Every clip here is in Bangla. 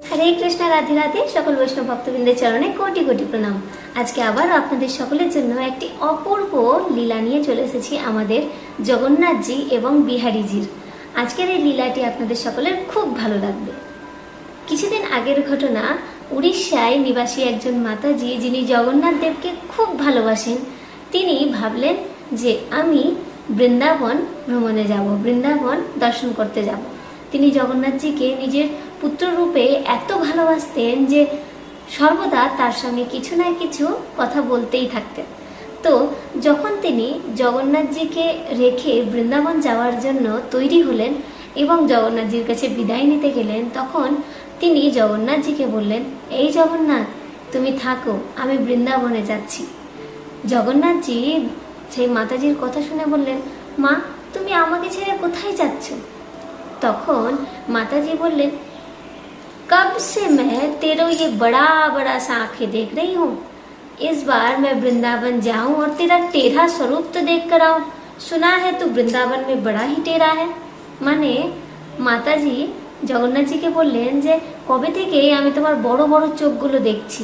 হরে কৃষ্ণ, রাধে রাধে, সকল বৈষ্ণব ভক্তবৃন্দের চরণে কোটি কোটি প্রণাম। আজকে আবার আপনাদের সকলের জন্য একটি অপূর্ব লীলা নিয়ে চলে এসেছি আমাদের জগন্নাথজি এবং বিহারীজির। আজকের এই লীলাটি আপনাদের সকলের খুব ভালো লাগবে। কিছুদিন আগের ঘটনা, উড়িষ্যায় নিবাসী একজন মাতাজি যিনি জগন্নাথ দেবকে খুব ভালোবাসেন, তিনি ভাবলেন যে আমি বৃন্দাবন ভ্রমণে যাব, বৃন্দাবন দর্শন করতে যাব। তিনি জগন্নাথজিকে নিজের পুত্ররূপে এত ভালোবাসতেন যে সর্বদা তার সঙ্গে কিছু না কিছু কথা বলতেই থাকতেন। তো যখন তিনি জগন্নাথজিকে রেখে বৃন্দাবন যাওয়ার জন্য তৈরি হলেন এবং জগন্নাথজির কাছে বিদায় নিতে গেলেন, তখন তিনি জগন্নাথজিকে বললেন, এই জগন্নাথ, তুমি থাকো, আমি বৃন্দাবনে যাচ্ছি। জগন্নাথজি সেই মাতাজির কথা শুনে বললেন, মা, তুমি আমাকে ছেড়ে কোথায় যাচ্ছ? তখন মাতাজি বললেন कब से मैं तेरो ये बड़ा बड़ा सा आंखें देख रही हूँ इस बार मैं वृंदावन जाऊं और तेरा टेढ़ा स्वरूप तो देख कर आऊं सुना है तू वृंदावन में बड़ा ही टेढ़ा है মানে মাতাজি জগন্নাথজিকে বললেন যে কবে থেকে আমি তোমার বড় বড় চোখগুলো দেখছি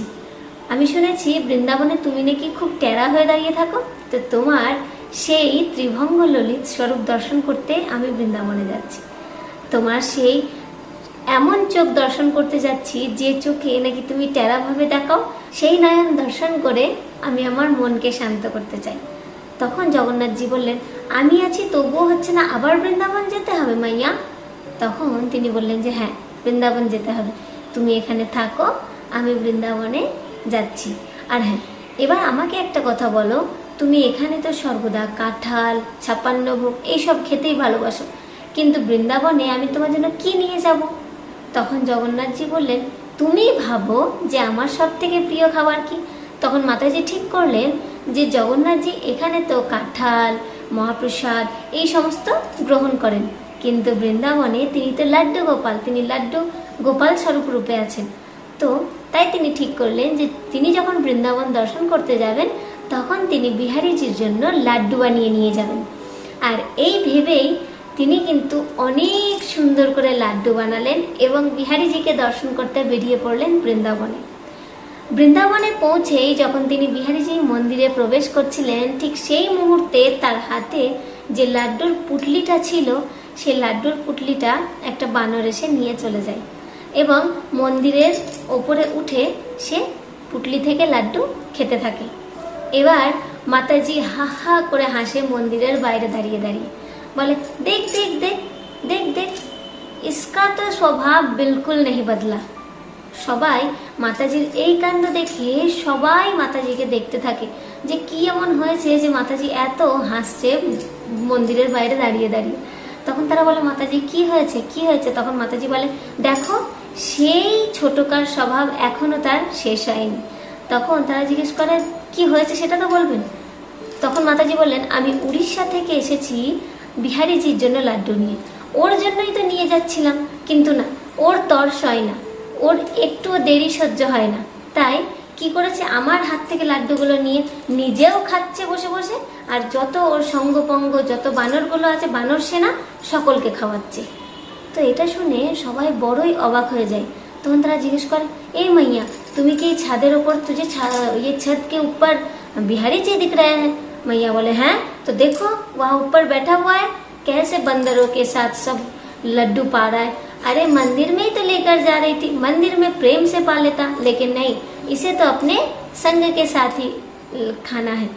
আমি শুনেছি বৃন্দাবনে তুমি নাকি খুব টেরা হয়ে দাঁড়িয়ে থাকো তো তোমার সেই ত্রিভঙ্গ ললিত স্বরূপ দর্শন করতে আমি বৃন্দাবনে যাচ্ছি তোমার সেই এমন চোখ দর্শন করতে যাচ্ছি, যে চোখে নাকি তুমি টেরাভাবে দেখাও, সেই নয়ন দর্শন করে আমি আমার মনকে শান্ত করতে চাই। তখন জগন্নাথজি বললেন, আমি আছি, তবুও হচ্ছে না, আবার বৃন্দাবন যেতে হবে মাইয়া? তখন তিনি বললেন যে হ্যাঁ বৃন্দাবন যেতে হবে। তুমি এখানে থাকো, আমি বৃন্দাবনে যাচ্ছি। আর হ্যাঁ এবার আমাকে একটা কথা বলো, তুমি এখানে তো সর্বদা কাঁঠাল ছাপ্পান্ন ভোগ, এইসব খেতেই ভালোবাসো। কিন্তু বৃন্দাবনে আমি তোমার জন্য কি নিয়ে যাব? তখন জগন্নাথজি বললেন, তুমি ভাবো যে আমার সব থেকে প্রিয় খাবার কি? তখন মাতাজি ঠিক করলেন যে জগন্নাথজি এখানে তো কাঁঠাল, মহাপ্রসাদ এই সমস্ত গ্রহণ করেন। কিন্তু বৃন্দাবনে তিনি তো লাড্ডু গোপাল, তিনি লাড্ডু গোপাল স্বরূপ রূপে আছেন। তো তাই তিনি ঠিক করলেন যে তিনি যখন বৃন্দাবন দর্শন করতে যাবেন, তখন তিনি বিহারীজির জন্য লাড্ডু বানিয়ে নিয়ে যাবেন। আর এই ভেবেই তিনি কিন্তু অনেক সুন্দর করে লাড্ডু বানালেন এবং বিহারীজিকে দর্শন করতে বেরিয়ে পড়লেন বৃন্দাবনে। বৃন্দাবনে পৌঁছেই যখন তিনি বিহারীজি মন্দিরে প্রবেশ করছিলেন, ঠিক সেই মুহূর্তে তার হাতে যে লাড্ডুর পুটলিটা ছিল সেই লাড্ডুর পুটলিটা একটা বানর এসে নিয়ে চলে যায় এবং মন্দিরের ওপরে উঠে সে পুটলি থেকে লাড্ডু খেতে থাকে। এবার মাতাজি হা হা করে হাসে মন্দিরের বাইরে দাঁড়িয়ে দাঁড়িয়ে। বলে দেখ দেখ দেখ দেখ দেখ ইসকা তো স্বভাব বিলকুল নেই বদলা সবাই মাতাজির এই কাণ্ড দেখে সবাই মাতাজিকে দেখতে থাকে যে কি এমন হয়েছে যে মাতাজি এত হাসছে মন্দিরের বাইরে দাঁড়িয়ে দাঁড়িয়ে তখন তারা বলে মাতাজি কি হয়েছে কি হয়েছে তখন মাতাজি বলে দেখো সেই ছোটকার স্বভাব এখনও তার শেষ হয়নি। তখন তারা জিজ্ঞেস করে, কি হয়েছে সেটা তো বলবেন? তখন মাতাজি বললেন, আমি উড়িষ্যা থেকে এসেছি বিহারিজির জন্য লাড্ডু নিয়ে। ওর জন্যই তো নিয়ে যাচ্ছিলাম, কিন্তু না, ওর তর্স হয় না। ওর একটুও দেরি সহ্য হয় না। তাই কি করেছে, আমার হাত থেকে লাড্ডুগুলো নিয়ে নিজেও খাচ্ছে বসে বসে, আর যত ওর সঙ্গপঙ্গ, যত বানরগুলো আছে, বানর সেনা, সকলকে খাওয়াচ্ছে। তো এটা শুনে সবাই বড়ই অবাক হয়ে যায়। তখন তারা জিজ্ঞেস করে, এই মাইয়া, তুমি কি ছাদের ওপর তুঝে ইয়ে ছাদকে উপর বিহারি চেয়ে দিক রায় मैया बोले हैं तो देखो वहाँ ऊपर बैठा हुआ है कैसे बंदरों के साथ सब लड्डू पा रहा है अरे मंदिर में ही तो लेकर जा रही थी मंदिर में प्रेम से पा लेता लेकिन नहीं इसे तो अपने संग के साथ ही खाना है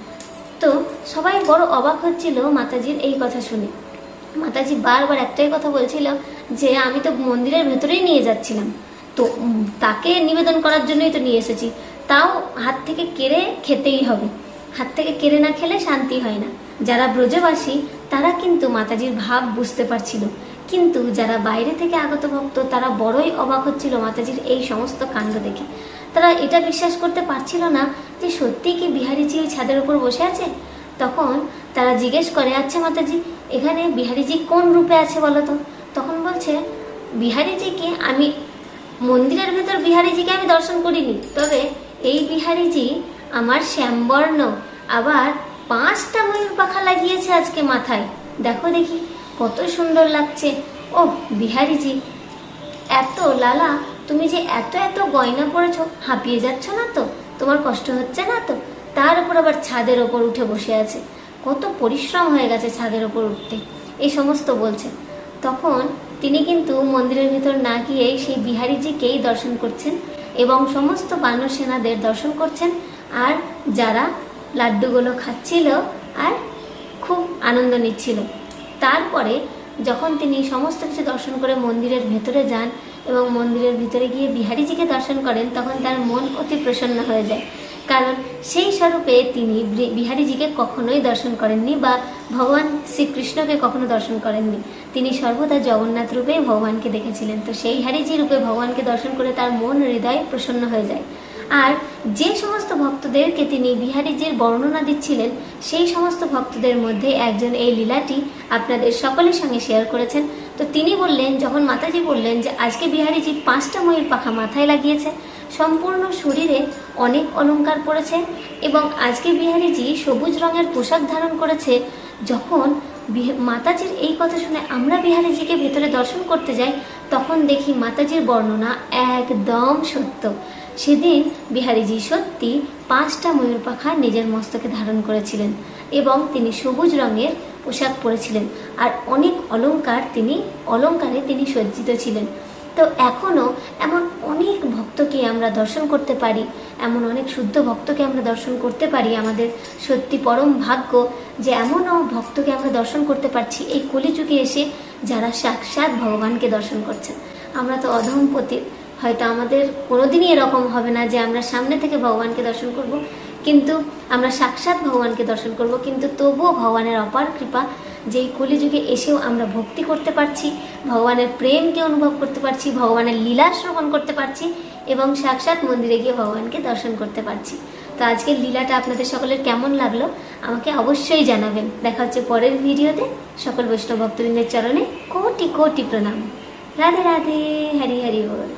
তো সবাই বড় অবাক হচ্ছিল মাতাজির এই কথা শুনে মাতাজি বারবার একটাই কথা বলছিল যে আমি তো মন্দিরের ভেতরেই নিয়ে যাচ্ছিলাম তো উম, তাকে নিবেদন করার জন্যই তো নিয়ে এসেছি তাও হাত থেকে কেড়ে খেতেই হবে হাত থেকে কেড়ে না খেলে শান্তি হয় না। যারা ব্রজবাসী, তারা কিন্তু মাতাজির ভাব বুঝতে পারছিল। কিন্তু যারা বাইরে থেকে আগত ভক্ত, তারা বড়ই অবাক হচ্ছিল মাতাজির এই সমস্ত কাণ্ড দেখে। তারা এটা বিশ্বাস করতে পারছিল না যে সত্যি কি বিহারিজি ওই ছাদের উপর বসে আছে? তখন তারা জিজ্ঞেস করে আচ্ছা মাতাজি, এখানে বিহারিজি কোন রূপে আছে বলো তো? তখন বলছে, বিহারিজিকে আমি, মন্দিরের ভেতর বিহারিজিকে আমি দর্শন করিনি। তবে এই বিহারিজি আমার শ্যামবর্ণ আবার পাঁচটা ময়ূর পাখা লাগিয়েছে আজকে মাথায়। দেখো দেখি, কত সুন্দর লাগছে। ও বিহারিজি, এত লালা, তুমি যে এত এত গয়না পরেছো, হাঁপিয়ে যাচ্ছ না তো? তোমার কষ্ট হচ্ছে না তো? তার উপর আবার ছাদের ওপর উঠে বসে আছে। কত পরিশ্রম হয়ে গেছে ছাদের ওপর উঠতে। এই সমস্ত বলছে। তখন তিনি কিন্তু মন্দিরের ভিতর না গিয়ে সেই বিহারীজিকেই দর্শন করছেন এবং সমস্ত বানর সেনাদের দর্শন করছেন। আর যারা লাড্ডুগুলো খাচ্ছিল আর খুব আনন্দ নিচ্ছিল। তারপরে যখন তিনি সমস্ত কিছু দর্শন করে মন্দিরের ভেতরে যান এবং মন্দিরের ভিতরে গিয়ে বিহারিজিকে দর্শন করেন, তখন তার মন অতি প্রসন্ন হয়ে যায়। কারণ সেই স্বরূপে তিনি বিহারিজিকে কখনোই দর্শন করেননি বা ভগবান শ্রীকৃষ্ণকে কখনো দর্শন করেননি। তিনি সর্বদা জগন্নাথ রূপে ভগবানকে দেখেছিলেন। তো সেই হারিজি রূপে ভগবানকে দর্শন করে তার মন হৃদয় প্রসন্ন হয়ে যায়। আর যে সমস্ত ভক্তদেরকে তিনি বিহারীজির বর্ণনা দিচ্ছিলেন, সেই সমস্ত ভক্তদের মধ্যে একজন এই লীলাটি আপনাদের সকলের সঙ্গে শেয়ার করেছেন। তো তিনি বললেন, যখন মাতাজি বললেন যে, আজকে বিহারীজি পাঁচটা ময়ূর পাখা মাথায় লাগিয়েছে, সম্পূর্ণ শরীরে অনেক অলংকার পরেছে এবং আজকে বিহারীজি সবুজ রঙের পোশাক ধারণ করেছে, যখন মাতাজির এই কথা শুনে আমরা বিহারীজিকে ভেতরে দর্শন করতে যাই, তখন দেখি মাতাজির বর্ণনা একদম সত্য। সেদিন বিহারীজি সত্যি পাঁচটা ময়ূর পাখা নিজের মস্তকে ধারণ করেছিলেন এবং তিনি সবুজ রঙের পোশাক পরেছিলেন আর অনেক অলংকার তিনি, অলংকারে তিনি সজ্জিত ছিলেন। তো এখনও এমন অনেক ভক্তকে আমরা দর্শন করতে পারি, এমন অনেক শুদ্ধ ভক্তকে আমরা দর্শন করতে পারি, আমাদের সত্যি পরম ভাগ্য যে এমনও ভক্তকে আমরা দর্শন করতে পারছি এই কলিযুগে এসে যারা সাক্ষাৎ ভগবানকে দর্শন করছেন। আমরা তো অধমপতির হয়তো আমাদের কোনোদিনই এরকম হবে না যে আমরা সামনে থেকে ভগবানকে দর্শন করব, কিন্তু আমরা সাক্ষাৎ ভগবানকে দর্শন করব, কিন্তু তবুও ভগবানের অপার কৃপা যে এই কলিযুগে এসেও আমরা ভক্তি করতে পারছি, ভগবানের প্রেমকে অনুভব করতে পারছি, ভগবানের লীলা শ্রবণ করতে পারছি এবং সাক্ষাৎ মন্দিরে গিয়ে ভগবানকে দর্শন করতে পারছি। তো আজকের লীলাটা আপনাদের সকলের কেমন লাগল, আমাকে অবশ্যই জানাবেন। দেখা হচ্ছে পরের ভিডিওতে। সকল বৈষ্ণব ভক্তবৃন্দের চরণে কোটি কোটি প্রণাম। রাধে রাধে, হরি হরি বল।